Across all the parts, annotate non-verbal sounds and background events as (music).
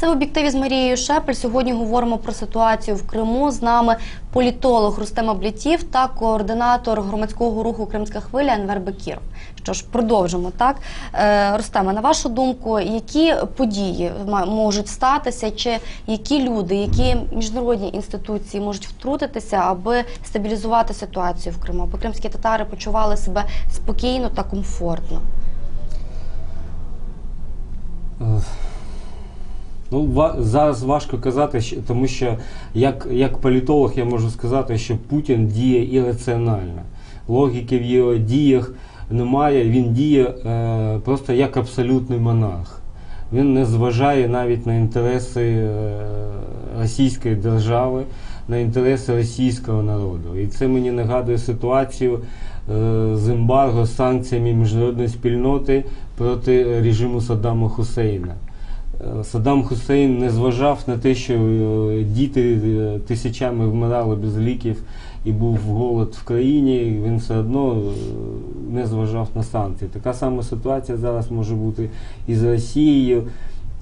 Це в об'єктиві з Марією Шепель. Сьогодні говоримо про ситуацію в Криму. З нами політолог Рустем Аблітів та координатор громадського руху Кримська хвиля Енвер Бекіров. Що ж, продовжимо так. Е, Рустеме, на вашу думку, які події можуть статися, чи які люди, які міжнародні інституції можуть втрутитися, аби стабілізувати ситуацію в Криму, аби кримські татари почували себе спокійно та комфортно? Е, Ну, зараз важко казати, тому що як, як політолог я можу сказати, що Путін діє ірраціонально. Логіки в його діях немає, він діє е, просто як абсолютний монарх. Він не зважає навіть на інтереси е, Російської держави, на інтереси російського народу. І це мені нагадує ситуацію з ембарго, санкціями міжнародної спільноти проти режиму Саддама Хусейна. Е, Саддам Хусейн не зважав на те, що е, діти е, тисячами вмирали без ліків і був голод в країні, він все одно е, не зважав на санкції. Така сама ситуація зараз може бути і з Росією.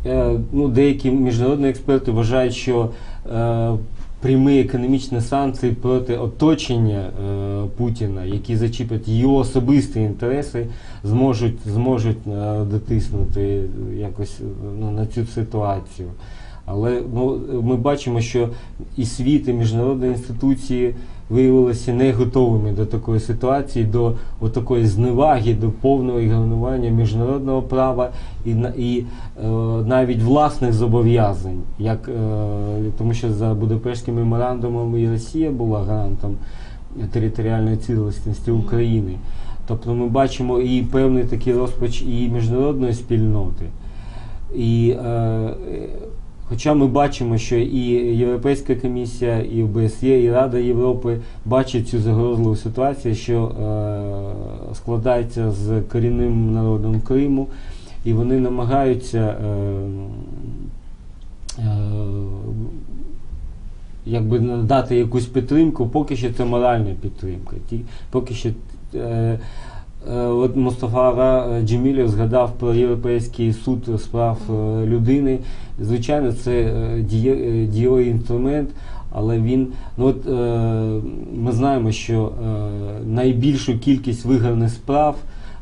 Е, Ну, деякі міжнародні експерти вважають, що е, прямі економічні санкції проти оточення е, Путіна, які зачіплять його особисті інтереси, зможуть, зможуть е, дотиснути якось ну, на цю ситуацію. Але ну, ми бачимо, що і світ, і міжнародні інституції виявилися не готовими до такої ситуації, до такої зневаги, до повного ігнорування міжнародного права і, і е, навіть власних зобов'язань, як, е, тому що за Будапештським меморандумом і Росія була гарантом територіальної цілісності України. Тобто ми бачимо і певний такий розпач і міжнародної спільноти. І, е, хоча ми бачимо, що і Європейська комісія, і ОБСЄ, і Рада Європи бачать цю загрозливу ситуацію, що е, складається з корінним народом Криму, і вони намагаються е, е, якби надати якусь підтримку, поки що це моральна підтримка. Ті, поки що е, от Мустафа Ра- Джемілєв згадав про Європейський суд з прав е, людини. Звичайно, це е, діє, е, дієвий інструмент, але він, ну от е, ми знаємо, що е, найбільшу кількість виграних справ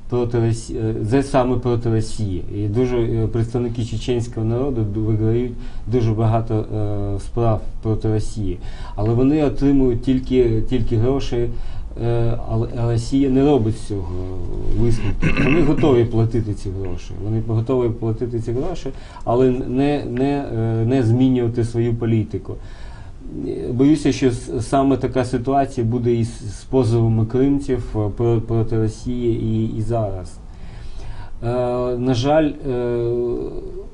проти Росії, це саме проти Росії. І дуже е, представники чеченського народу ду- виграють дуже багато е, справ проти Росії. Але вони отримують тільки, тільки гроші. Е, Але а Росія не робить цього висновку. Вони готові платити ці гроші. Вони готові платити ці гроші, але не, не, е, не змінювати свою політику. Боюся, що саме така ситуація буде і з позовами кримців е, проти Росії і, і зараз. Е, на жаль, е,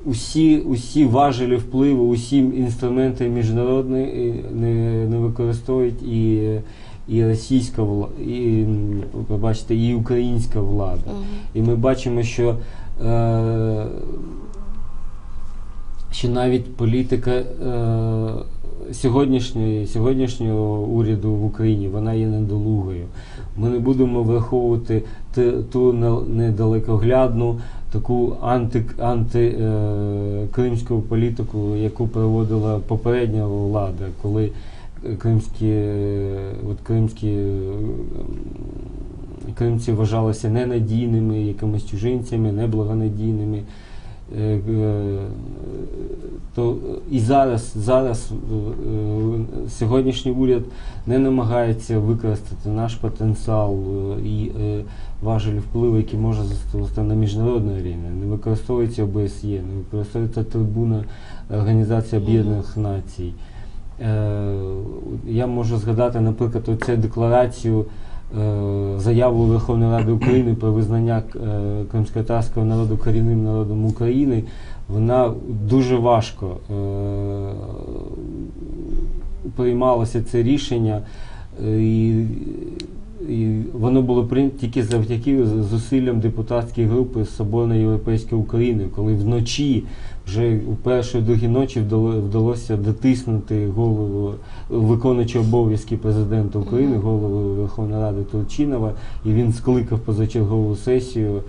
усі, усі важелі впливу, усі інструменти міжнародні не, не використовують і, і російська влада, і, пробачте, і українська влада. Мгм. І ми бачимо, що, е, що навіть політика е, сьогоднішньої, сьогоднішнього уряду в Україні вона є недолугою. Ми не будемо враховувати те- ту не- недалекоглядну таку анти, анти, е, кримську політику, яку проводила попередня влада, коли кримські, от кримські е, кримці вважалися ненадійними, якимись чужинцями, неблагонадійними. Е, е, То і зараз, зараз е, сьогоднішній уряд не намагається використати наш потенціал і важелі впливу, які може застосувати на міжнародній арені. Не використовується ОБСЄ, не використовується трибуна Організації Об'єднаних Націй. Е, Я можу згадати, наприклад, оцю декларацію, е, заяву Верховної Ради України про визнання е, кримськотарського народу корінним народом України. Вона дуже важко приймалося це рішення. І, і воно було прийнято тільки завдяки зусиллям депутатської групи Соборної Європейської України, коли вночі, вже у першій другій ночі вдало- вдалося дотиснути голову виконуючого обов'язки президента України, голову Верховної Ради Турчинова, і він скликав позачергову сесію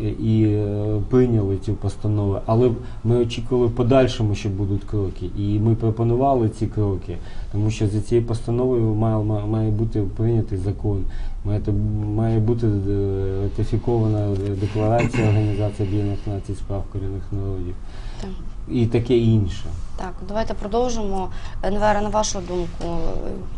і, і е, прийняли цю постанову, але ми очікували в подальшому, що будуть кроки. І ми пропонували ці кроки, тому що за цією постановою має, має- бути прийнятий закон, має, має бути е, ратифікована декларація Організації Об'єднаних Націй з прав корінних народів Так. і таке інше. Так, давайте продовжимо. Енвера, на вашу думку,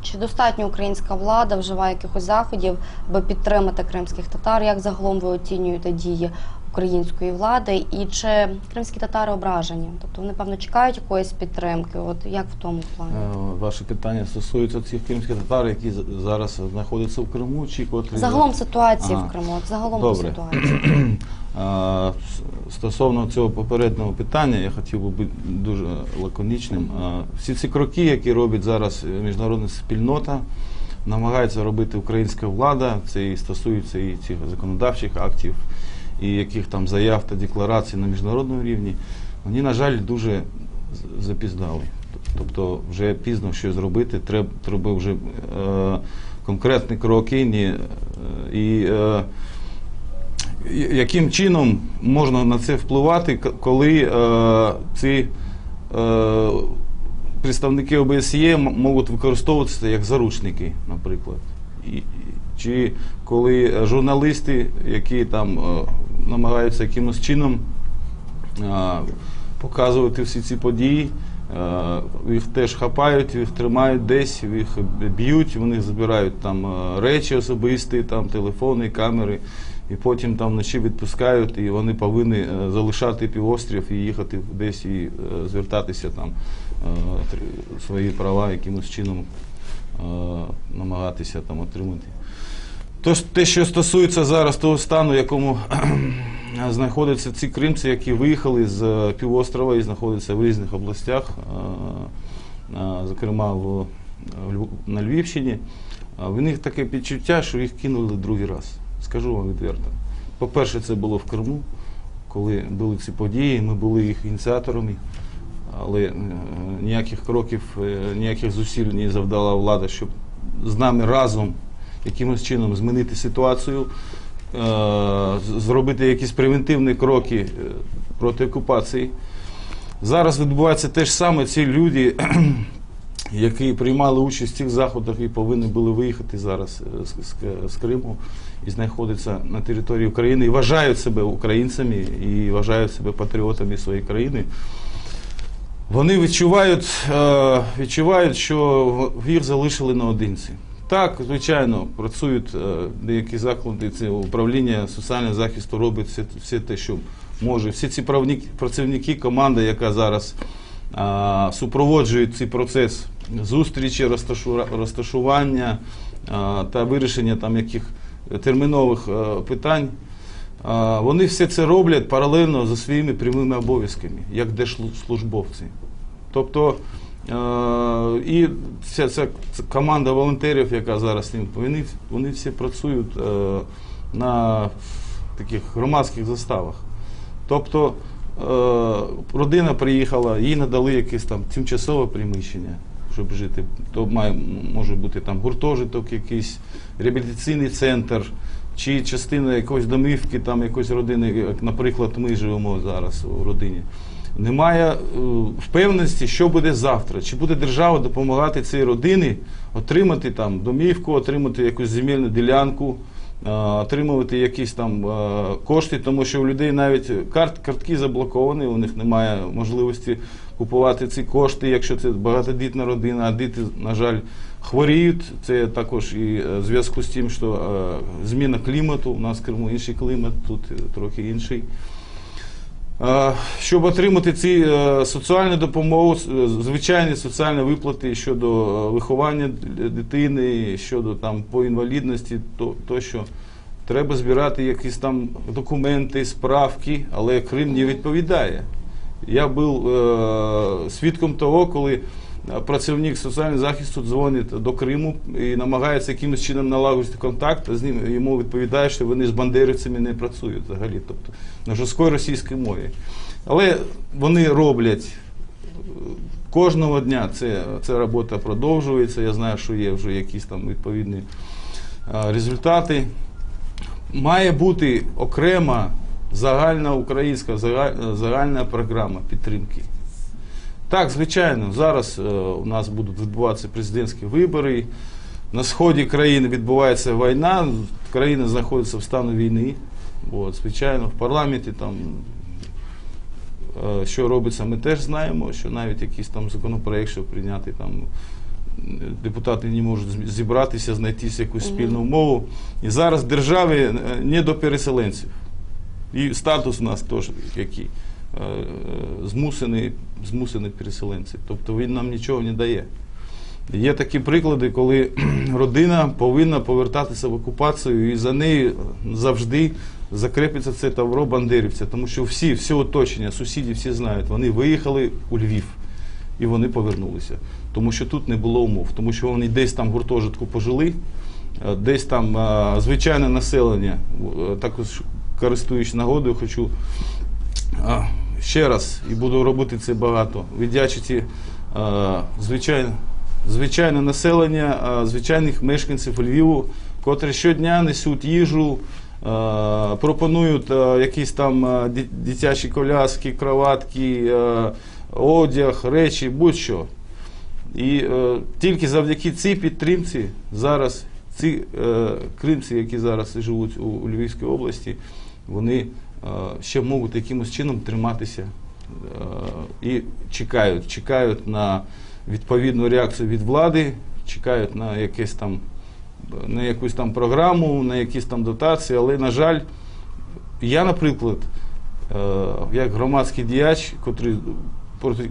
чи достатньо українська влада вживає якихось заходів, аби підтримати кримських татар? Як загалом ви оцінюєте дії української влади? І чи кримські татари ображені? Тобто вони, певно, чекають якоїсь підтримки? От як в тому плані? Е, Ваше питання стосується цих кримських татар, які зараз знаходяться в Криму, чи котрі Загалом ситуації Ага. в Криму, от загалом Добре. ситуації. А, Стосовно цього попереднього питання, я хотів би бути дуже лаконічним. А, Всі ці кроки, які робить зараз міжнародна спільнота, намагається робити українська влада, це і стосується і цих законодавчих актів, і яких там заяв та декларацій на міжнародному рівні, вони, на жаль, дуже запіздали. Тобто вже пізно щось зробити, треба, треба вже е, конкретні кроки. Е, і, е, яким чином можна на це впливати, коли е, ці е, представники ОБСЄ можуть використовуватися як заручники, наприклад. І- чи коли журналісти, які там е, намагаються якимось чином показувати всі ці події. Їх теж хапають, їх тримають десь, їх б'ють, вони забирають там речі особисті, там телефони, камери, і потім там вночі відпускають, і вони повинні е, залишати півострів і їхати десь і е, звертатися там е, свої права якимось чином намагатися там отримати. Тож те, що стосується зараз того стану, в якому (clears throat) знаходяться ці кримці, які виїхали з е, півострова і знаходяться в різних областях, е, е, зокрема в, на Львівщині, в них таке відчуття, що їх кинули другий раз. Скажу вам відверто. По-перше, це було в Криму, коли були ці події, ми були їх ініціаторами, але ніяких кроків, ніяких зусиль не завдала влада, щоб з нами разом якимось чином змінити ситуацію, е, зробити якісь превентивні кроки е, проти окупації. Зараз відбувається те ж саме. Ці люди, (clears throat) які приймали участь в цих заходах і повинні були виїхати зараз е, з, Криму і знаходяться на території України і вважають себе українцями і вважають себе патріотами своєї країни. Вони відчувають, відчувають, що їх залишили наодинці. Так, звичайно, працюють е, деякі заклади, це управління соціального захисту робить все, все те, що може. Всі ці працівники, команда, яка зараз а, супроводжує цей процес зустрічі, розташування а, та вирішення там яких термінових е, питань. А, Вони все це роблять паралельно за своїми прямими обов'язками, як держслужбовці. Тобто і ця, ця команда волонтерів, яка зараз ним, вони, вони всі працюють е, на таких громадських заставах. Тобто е, родина приїхала, їй надали якесь там тимчасове приміщення, щоб жити. То має, може бути там гуртожиток, якийсь реабілітаційний центр, чи частина якоїсь домівки, там якоїсь родини, як, наприклад, ми живемо зараз у родині. Немає е, впевненості, що буде завтра. Чи буде держава допомагати цій родині отримати там домівку, отримати якусь земельну ділянку, е, отримувати якісь там е, кошти, тому що у людей навіть карт, картки заблоковані, у них немає можливості купувати ці кошти, якщо це багатодітна родина, а діти, на жаль, хворіють. Це також і в зв'язку з тим, що зміна клімату, у нас в Криму інший клімат, тут трохи інший. Щоб отримати ці е, соціальну допомогу, е, звичайні соціальні виплати щодо е, виховання дитини, щодо там по інвалідності, то, що треба збирати якісь там документи, справки, але Крим не відповідає. Я був е, свідком того, коли працівник соціального захисту дзвонить до Криму і намагається якимось чином налагодити контакт, з ним йому відповідає, що вони з бандерівцями не працюють взагалі, тобто на жорсткій російській мові. Але вони роблять е, кожного дня це, ця робота продовжується. Я знаю, що є вже якісь там відповідні е, результати. Має бути окрема загальна українська загальна програма підтримки. Так, звичайно, зараз е, у нас будуть відбуватися президентські вибори. На сході країни відбувається війна, країна знаходиться в стану війни. От, звичайно, в парламенті там е, що робиться, ми теж знаємо, що навіть якийсь там законопроект, що прийняти там депутати не можуть зібратися, знайти якусь спільну мову. І зараз в державі е, не до переселенців. І статус у нас теж який. Е, е, Змусені, переселенці. Тобто він нам нічого не дає. Є такі приклади, коли (clears throat) родина повинна повертатися в окупацію, і за нею завжди закрепиться це тавро бандерівця, тому що всі, все оточення, сусіди всі знають, вони виїхали у Львів і вони повернулися. Тому що тут не було умов, тому що вони десь там гуртожитку пожили, е, десь там е, звичайне населення, також користуючись нагодою, хочу ще раз і буду робити це багато. Віддячити а, звичайно, звичайне населення, звичайних мешканців Львіву, котрі щодня несуть їжу, пропонують якісь там дитячі коляски, кроватки, одяг, речі, будь-що. І е, тільки завдяки цій підтримці зараз ці е, кримці, які зараз живуть у, Львівській області, вони е, ще можуть якимось чином триматися е, і чекають, чекають на відповідну реакцію від влади, чекають на якесь там на якусь там програму, на якісь там дотації, але, на жаль, я, наприклад, е, як громадський діяч, котрий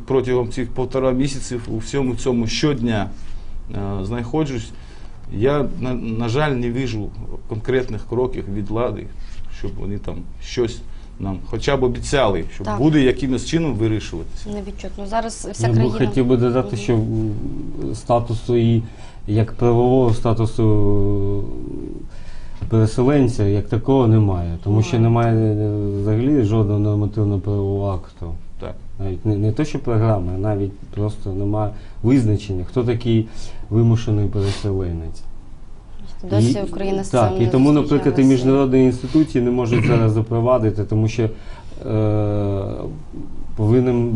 протягом цих півтора місяців у всьому цьому щодня е, знаходжусь, я, на, на жаль, не вижу конкретних кроків від влади, щоб вони там щось нам хоча б обіцяли, що Так. буде якимось чином вирішуватися. Невідчутно. Зараз вся Я би країна. хотів би додати, що м, статусу і як правового статусу переселенця як такого немає. Тому що немає е, взагалі жодного нормативно правового акту. Так. Навіть не, не то, що програми, а навіть просто немає визначення, хто такий вимушений переселенець. Досі І- Україна з Так, цим і не тому, наприклад, і зустрічалася. міжнародні інституції не можуть зараз запровадити, тому що е, повинен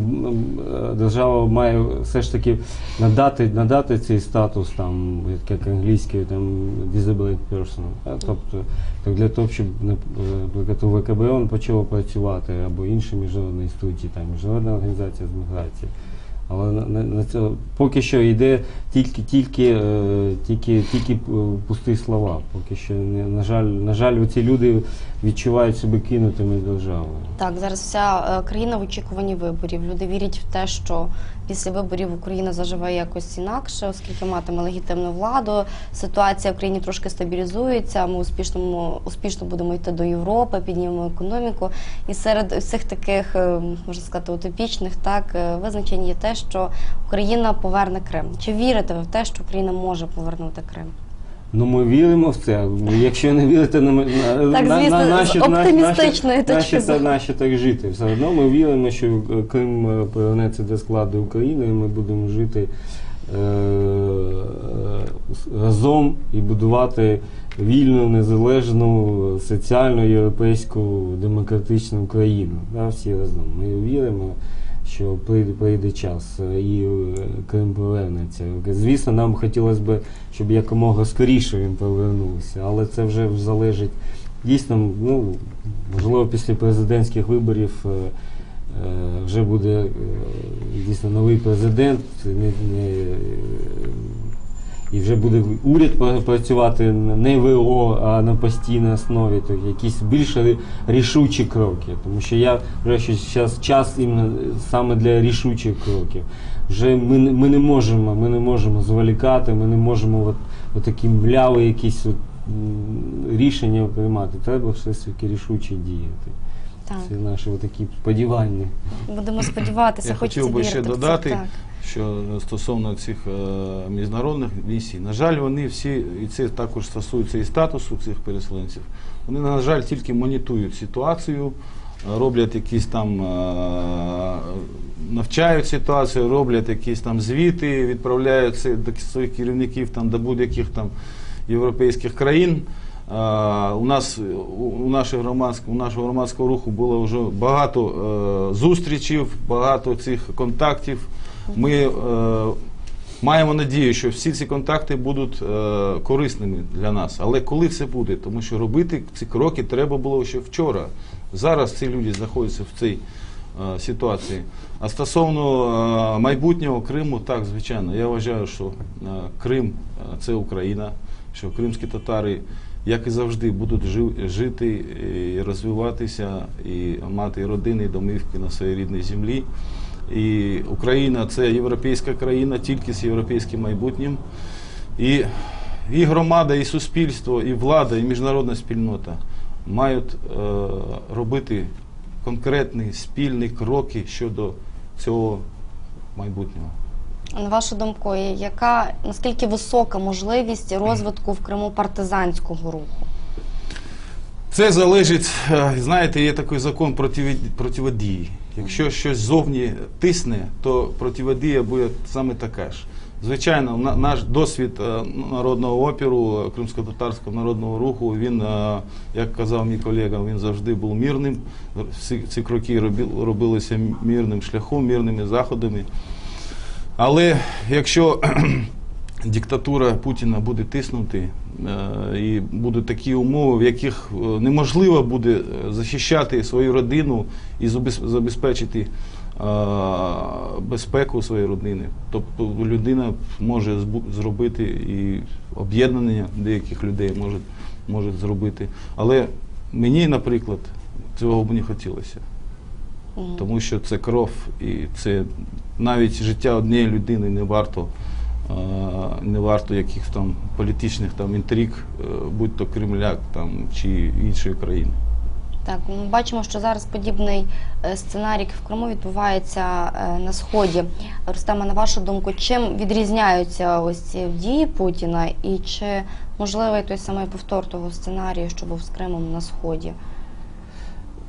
е, держава має все ж таки надати, надати цей статус, там, як англійський, там, disabled person. А, Тобто, так для того, щоб е, наприклад, у ВКБОН почало працювати, або інші міжнародні інституції, там, Міжнародна організація з міграції. Але на, на, на це поки що йде тільки, тільки, е, тільки, тільки е, пусті слова. Поки що не, на жаль, на жаль, ці люди відчувають себе кинутими державою. Так, зараз вся е, країна в очікуванні виборів. Люди вірять в те, що після виборів Україна заживе якось інакше, оскільки матиме легітимну владу. Ситуація в країні трошки стабілізується. Ми успішно, успішно будемо йти до Європи, піднімемо економіку. І серед всіх таких, е, можна сказати, утопічних так е, визначень є те, що Україна поверне Крим. Чи вірите ви в те, що Україна може повернути Крим? Ну, ми віримо в це. Якщо не вірите, на, на, Так, на, звісно, на, з наші, оптимістичної наші, точки наші, зору. наші так жити. Все одно ми віримо, що Крим е, повернеться до складу України, і ми будемо жити е, е, разом і будувати вільну, незалежну, соціальну, європейську, демократичну країну. Да, всі разом. Ми віримо. Що прийде, прийде час е, і е, Крим повернеться. Звісно, нам хотілося б, щоб якомога скоріше він повернувся, але це вже залежить дійсно, ну, можливо, після президентських виборів е, вже буде дійсно новий президент, не, не, і вже буде уряд працювати не ВО, а на постійній основі, так, якісь більш рішучі кроки. Тому що я вважаю, що зараз час іменно саме для рішучих кроків. Вже ми, не- ми не можемо, ми не можемо зволікати, ми не можемо от, от такі мляви якісь от, рішення приймати. Треба все ж таки рішуче діяти. Так, Це наші такі сподівання. будемо сподіватися, Я хотів би ще додати, Так. Що стосовно цих е, міжнародних місій, на жаль, вони всі, і це також стосується і статусу цих переселенців, вони, на жаль, тільки монітують ситуацію, е, роблять якісь там, е, навчають ситуацію, роблять якісь там звіти, відправляють це до своїх керівників там, до будь-яких там європейських країн. Е, У нас у- нашого громадського, у нашого громадського руху було вже багато е, зустрічів, багато цих контактів. Ми е, маємо надію, що всі ці контакти будуть е, корисними для нас. Але коли це буде? Тому що робити ці кроки треба було ще вчора. Зараз ці люди знаходяться в цій е, ситуації. А стосовно е, майбутнього Криму, так, звичайно, я вважаю, що е, Крим е, це Україна, що кримські татари, як і завжди, будуть жи- жити і розвиватися, і мати родини, і домівки на своїй рідній землі. І Україна це європейська країна, тільки з європейським майбутнім. І, і громада, і суспільство, і влада, і міжнародна спільнота мають е, робити конкретні спільні кроки щодо цього майбутнього. На вашу думку, яка наскільки висока можливість розвитку в Криму партизанського руху? Це залежить, е, знаєте, є такий закон противодії. Якщо щось зовні тисне, то противодія буде саме така ж. Звичайно, наш досвід е, народного опіру, е, кримсько-татарського народного руху, він, е, як казав мій колега, він завжди був мирним. Всі ці кроки робилися мирним шляхом, мирними заходами. Але якщо (clears throat) диктатура Путіна буде тиснути, і будуть такі умови, в яких е, неможливо буде е, захищати свою родину і забезпечити е, безпеку своєї родини. Тобто людина може зробити і об'єднання деяких людей може, може зробити. Але мені, наприклад, цього б не хотілося. Тому що це кров, і це навіть життя однієї людини не варто, е, не варто якихось там політичних там інтриг, е, будь то Кремля там, чи іншої країни. Так, ми бачимо, що зараз подібний е, сценарій в Криму відбувається е, на сході. Рустема, на вашу думку, чим відрізняються ось ці дії Путіна, і чи можливий той самий повтор того сценарію, що був з Кримом на сході?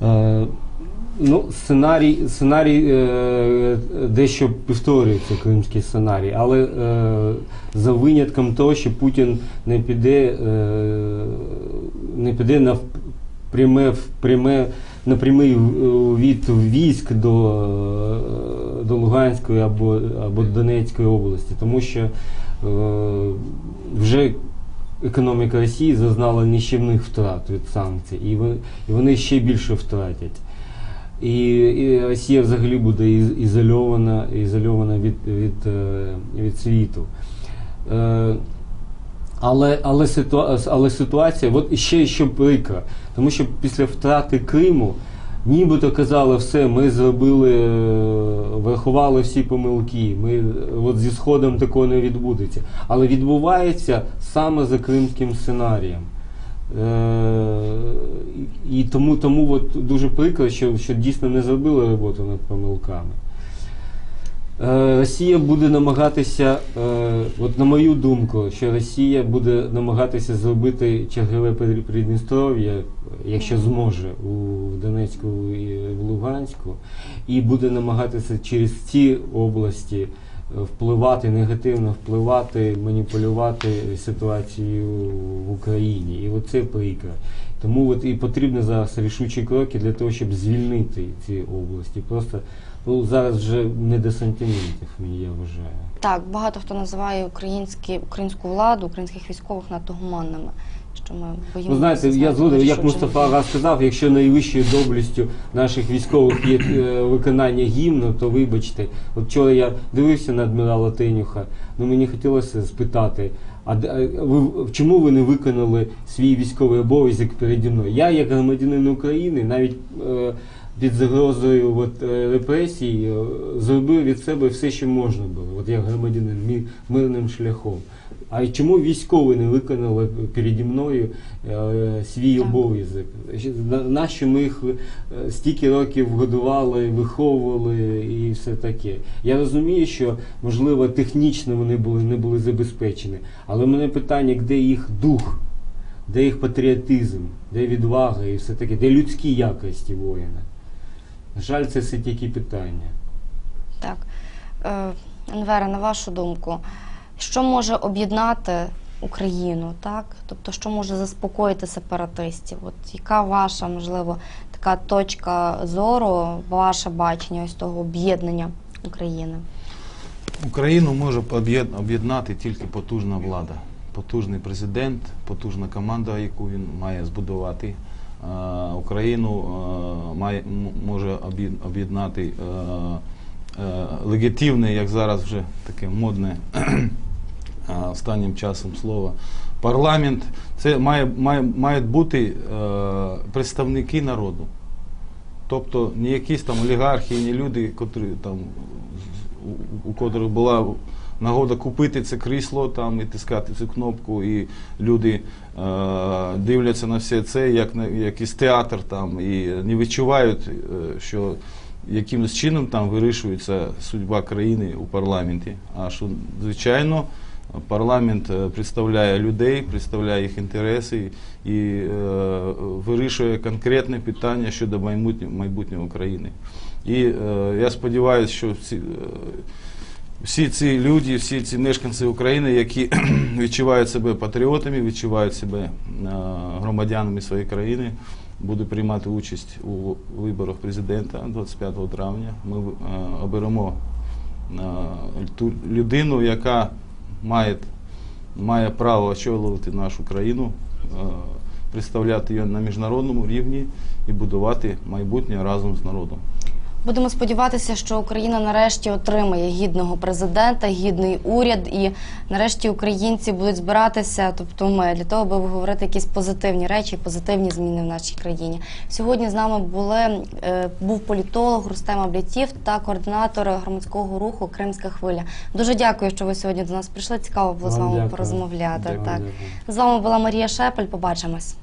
Е, ну, сценарій, сценарій е, дещо повторюється кримський сценарій, але е, за винятком того, що Путін не піде, е, не піде на пряме, пряме, на прямий е, від військ до, е, до Луганської або, або Донецької області, тому що е, вже економіка Росії зазнала нищівних втрат від санкцій, і вони, ще більше втратять. І, і Росія взагалі буде ізольована, ізольована від, від, е, від світу. Е, але, але, ситуа, але ситуація, от ще, ще прикро, тому що після втрати Криму нібито казали, все, ми зробили, е, врахували всі помилки, ми, от зі Сходом такого не відбудеться. Але відбувається саме за кримським сценарієм. Е, і тому, тому от дуже прикро, що, що дійсно не зробили роботу над помилками. Е, Росія буде намагатися, е, от на мою думку, що Росія буде намагатися зробити чергове Придністров'я, якщо зможе, у Донецьку і в Луганську, і буде намагатися через ці області е, впливати, негативно впливати, маніпулювати ситуацією в Україні. І оце прикро. Тому от і потрібні зараз рішучі кроки для того, щоб звільнити ці області. Просто ну, зараз вже не до сантиментів, я вважаю. Так, багато хто називає українські, українську владу, українських військових надто гуманними. Що ми боїмося. Ви знаєте, я згоден, як Мустафа діями. сказав, якщо найвищою доблестю наших військових є е, виконання гімну, то вибачте, от вчора я дивився на адмірала Тенюха, ну мені хотілося спитати, а а ви чому ви не виконали свій військовий обов'язок переді мною? Я, як громадянин України, навіть е, під загрозою от, е, репресій, е, зробив від себе все, що можна було, от як громадянин мі- мирним шляхом. А чому військові не виконали переді мною е, свій Так. обов'язок? Нащо ми їх е, стільки років годували, виховували і все таке? Я розумію, що можливо технічно вони були не були забезпечені, але в мене питання, де їх дух, де їх патріотизм, де відвага і все таке, де людські якості воїна? На жаль, це все тільки питання. Так. Е, Енвера, на вашу думку, що може об'єднати Україну, так? Тобто, що може заспокоїти сепаратистів? От яка ваша, можливо, така точка зору, ваше бачення ось того об'єднання України? Україну може об'єд- об'єднати тільки потужна влада, потужний президент, потужна команда, яку він має збудувати. Україну має, може об'єднати легітимне, як зараз вже таке модне останнім часом слово, парламент. Це має, має, мають бути представники народу. Тобто не якісь там олігархи, не люди, котрі там у котрих була нагода купити це крісло там і тискати цю кнопку, і люди е, дивляться на все це як на якийсь театр там і не відчувають, е, що якимось чином там вирішується судьба країни у парламенті. А що звичайно. Парламент е, представляє людей, представляє їх інтереси і е, вирішує конкретне питання щодо майбутнього, майбутнього України. І е, я сподіваюся, що е, всі ці люди, всі ці мешканці України, які (clears throat) відчувають себе патріотами, відчувають себе е, громадянами своєї країни, будуть приймати участь у виборах президента 25 травня. Ми е, оберемо е, ту людину, яка має, має право очолювати нашу країну, представляти її на міжнародному рівні і будувати майбутнє разом з народом. Будемо сподіватися, що Україна нарешті отримає гідного президента, гідний уряд, і нарешті українці будуть збиратися, тобто ми для того, аби говорити якісь позитивні речі, позитивні зміни в нашій країні. Сьогодні з нами були е, був політолог Рустем Аблятів та координатор громадського руху Кримська хвиля. Дуже дякую, що ви сьогодні до нас прийшли. Цікаво було з вами дякую. порозмовляти. Дякую, Так дякую. з вами була Марія Шепель. Побачимось.